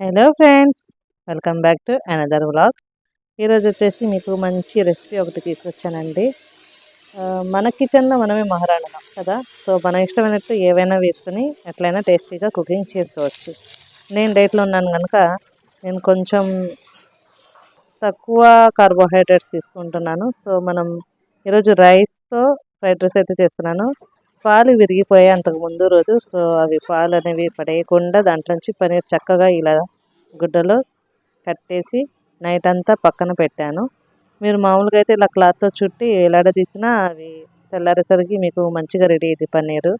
Hello friends welcome back to another vlog. ఈరోజు వచ్చేసి మీకు మంచి రెసిపీ ఒకటి తీసుకొచ్చానండి. మన కిచెన్లో మనమే మహారాణం కదా? సో మన ఇష్టమైనట్టు ఏవైనా వేసుకొని ఎట్లయినా టేస్టీగా కుకింగ్ చేసుకోవచ్చు. నేను డైట్లో ఉన్నాను కనుక నేను కొంచెం తక్కువ కార్బోహైడ్రేట్స్ తీసుకుంటున్నాను. సో మనం ఈరోజు రైస్తో ఫ్రైడ్ రైస్ అయితే చేస్తున్నాను. పాలు విరిగిపోయాయి అంతకు ముందు రోజు. సో అవి పాలు అనేవి పడేయకుండా దాంట్లో నుంచి పనీర్ చక్కగా ఇలా గుడ్డలో కట్టేసి నైట్ అంతా పక్కన పెట్టాను. మీరు మామూలుగా అయితే ఇలా క్లాత్తో చుట్టి ఎలాడదీసినా అవి తెల్లారేసరికి మీకు మంచిగా రెడీ అయింది పన్నీరు.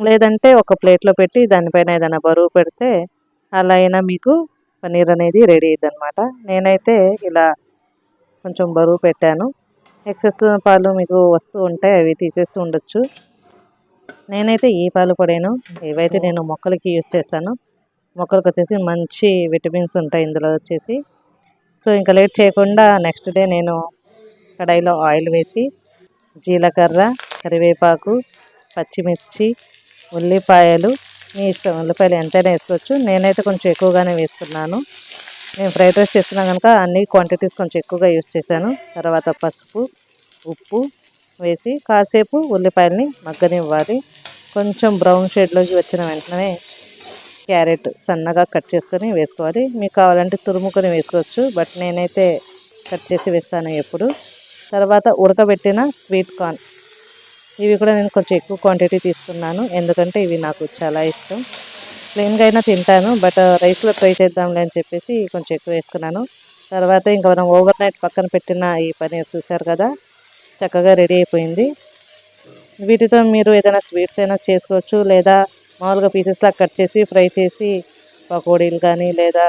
లేదంటే ఒక ప్లేట్లో పెట్టి దానిపైన ఏదైనా బరువు పెడితే అలా అయినా మీకు పన్నీర్ అనేది రెడీ అయ్యింది అనమాట నేనైతే ఇలా కొంచెం బరువు పెట్టాను. ఎక్సెస్ పాలు మీకు వస్తూ ఉంటాయి అవి తీసేస్తూ ఉండొచ్చు. నేనైతే ఈ పాలు పడాను ఏవైతే నేను మొక్కలకి యూజ్ చేస్తాను మొక్కలకు వచ్చేసి మంచి విటమిన్స్ ఉంటాయి ఇందులో వచ్చేసి. సో ఇంకా లేట్ చేయకుండా నెక్స్ట్ డే నేను కడాయిలో ఆయిల్ వేసి జీలకర్ర కరివేపాకు పచ్చిమిర్చి ఉల్లిపాయలు మీ ఇష్టం ఉల్లిపాయలు ఎంతైనా వేసుకోవచ్చు. నేనైతే కొంచెం ఎక్కువగానే వేసుకున్నాను నేను ఫ్రైడ్ రైస్ చేస్తున్నాను కనుక అన్ని క్వాంటిటీస్ కొంచెం ఎక్కువగా యూజ్ చేశాను. తర్వాత పసుపు ఉప్పు వేసి కాసేపు ఉల్లిపాయల్ని మగ్గనివ్వాలి. కొంచెం బ్రౌన్ షేడ్లోకి వచ్చిన వెంటనే క్యారెట్ సన్నగా కట్ చేసుకొని వేసుకోవాలి. మీకు కావాలంటే తురుముకొని వేసుకోవచ్చు బట్ నేనైతే కట్ చేసి వేస్తాను ఎప్పుడు. తర్వాత ఉడకబెట్టిన స్వీట్ కార్న్. ఇవి కూడా నేను కొంచెం ఎక్కువ క్వాంటిటీ తీసుకున్నాను ఎందుకంటే ఇవి నాకు చాలా ఇష్టం. ప్లెయిన్గా అయినా తింటాను బట్ రైస్లో ట్రై చేద్దాంలే అని చెప్పేసి కొంచెం ఎక్కువ వేసుకున్నాను. తర్వాత ఇంకా మనం ఓవర్ నైట్ పక్కన పెట్టిన ఈ పనీర్ చూసారు కదా చక్కగా రెడీ అయిపోయింది. వీటితో మీరు ఏదైనా స్వీట్స్ అయినా చేసుకోవచ్చు లేదా మామూలుగా పీసెస్లా కట్ చేసి ఫ్రై చేసి పకోడీలు కానీ లేదా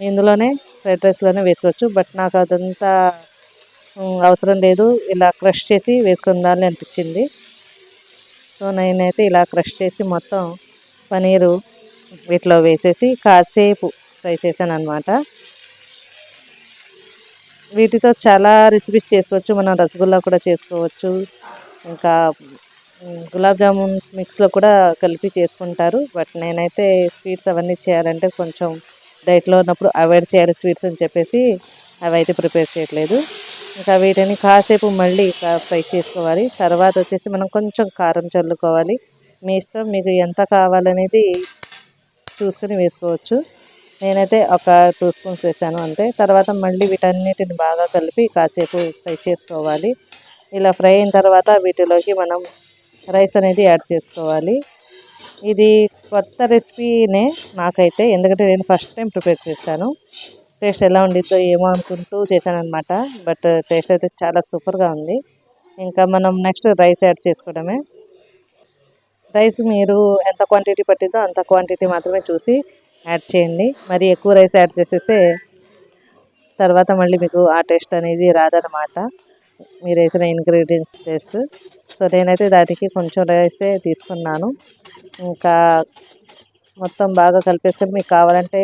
ఇందులోనే ఫ్రైడ్ రైస్లోనే వేసుకోవచ్చు. బట్ నాకు అదంతా అవసరం లేదు. ఇలా క్రష్ చేసి వేసుకుందామని అనిపించింది. సో నేనైతే ఇలా క్రష్ చేసి మొత్తం పనీరు వీటిలో వేసేసి కాసేపు ఫ్రై చేశాను అనమాట వీటితో చాలా రెసిపీస్ చేసుకోవచ్చు. మనం రసగుల్లా కూడా చేసుకోవచ్చు. ఇంకా గులాబ్ జామున్ మిక్స్లో కూడా కలిపి చేసుకుంటారు. బట్ నేనైతే స్వీట్స్ అవన్నీ చేయాలంటే కొంచెం డైట్లో ఉన్నప్పుడు అవాయిడ్ చేయాలి స్వీట్స్ అని చెప్పేసి అవి అయితే ప్రిపేర్ చేయట్లేదు. ఇంకా వీటిని కాసేపు మళ్ళీ ఫ్రై చేసుకోవాలి. తర్వాత వచ్చేసి మనం కొంచెం కారం చల్లుకోవాలి. మీ ఇష్టం మీకు ఎంత కావాలనేది చూసుకొని వేసుకోవచ్చు. నేనైతే ఒక టూ స్పూన్స్ వేసాను అంతే. తర్వాత మళ్ళీ వీటన్నిటిని బాగా కలిపి కాసేపు ఫ్రై చేసుకోవాలి. ఇలా ఫ్రై అయిన తర్వాత వీటిలోకి మనం రైస్ అనేది యాడ్ చేసుకోవాలి. ఇది కొత్త రెసిపీనే నాకైతే ఎందుకంటే నేను ఫస్ట్ టైం ప్రిపేర్ చేశాను. టేస్ట్ ఎలా ఉండిద్దో ఏమో అనుకుంటూ చేశాను అనమాట బట్ టేస్ట్ అయితే చాలా సూపర్గా ఉంది. ఇంకా మనం నెక్స్ట్ రైస్ యాడ్ చేసుకోవడమే. రైస్ మీరు ఎంత క్వాంటిటీ పట్టిందో అంత క్వాంటిటీ మాత్రమే చూసి యాడ్ చేయండి. మరి ఎక్కువ రైస్ యాడ్ చేసేస్తే తర్వాత మళ్ళీ మీకు ఆ టేస్ట్ అనేది రాదనమాట మీరు వేసిన ఇంగ్రీడియంట్స్ టేస్ట్. సో నేనైతే దానికి కొంచెం రైసే తీసుకున్నాను. ఇంకా మొత్తం బాగా కలిపేసుకొని మీకు కావాలంటే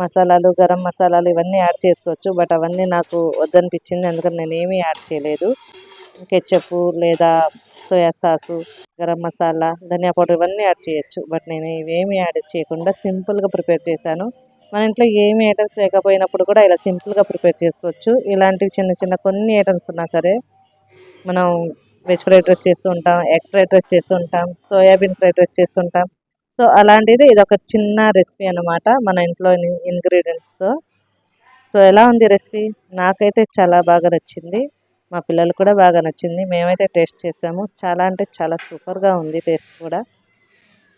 మసాలాలు గరం మసాలాలు ఇవన్నీ యాడ్ చేసుకోవచ్చు. బట్ అవన్నీ నాకు వద్దనిపించింది. అందుకని నేనేమీ యాడ్ చేయలేదు. కెచ్చప్ లేదా soya sauce garam masala dhania powder ఇవన్నీ యాడ్ చేయొచ్చు. బట్ నేను ఇవేమి యాడ్ చేయకుండా సింపుల్గా ప్రిపేర్ చేశాను. మన ఇంట్లో ఏమి ఐటమ్స్ లేకపోయినప్పుడు కూడా ఇలా సింపుల్గా ప్రిపేర్ చేసుకోవచ్చు. ఇలాంటివి చిన్న చిన్న కొన్ని ఐటమ్స్ ఉన్నా సరే మనం వెజ్ ఫ్రైడ్ రైస్ చేస్తూ ఉంటాం ఎగ్ ఫ్రైడ్ రైస్ చేస్తూ ఉంటాం సోయాబీన్ ఫ్రైడ్ రైస్ చేస్తుంటాం సో అలాంటిది ఇది ఒక చిన్న రెసిపీ అనమాట మన ఇంట్లో ఇంగ్రీడియంట్స్తో. సో ఎలా ఉంది రెసిపీ? నాకైతే చాలా బాగా నచ్చింది. మా పిల్లలు కూడా బాగా నచ్చింది. మేమైతే టేస్ట్ చేసాము. చాలా అంటే చాలా సూపర్గా ఉంది టేస్ట్ కూడా.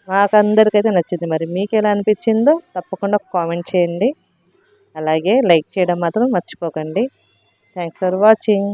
మాకు అందరికైతే నచ్చింది. మరి మీకు ఎలా అనిపించిందో తప్పకుండా కామెంట్ చేయండి. అలాగే లైక్ చేయడం మాత్రం మర్చిపోకండి. Thanks for watching.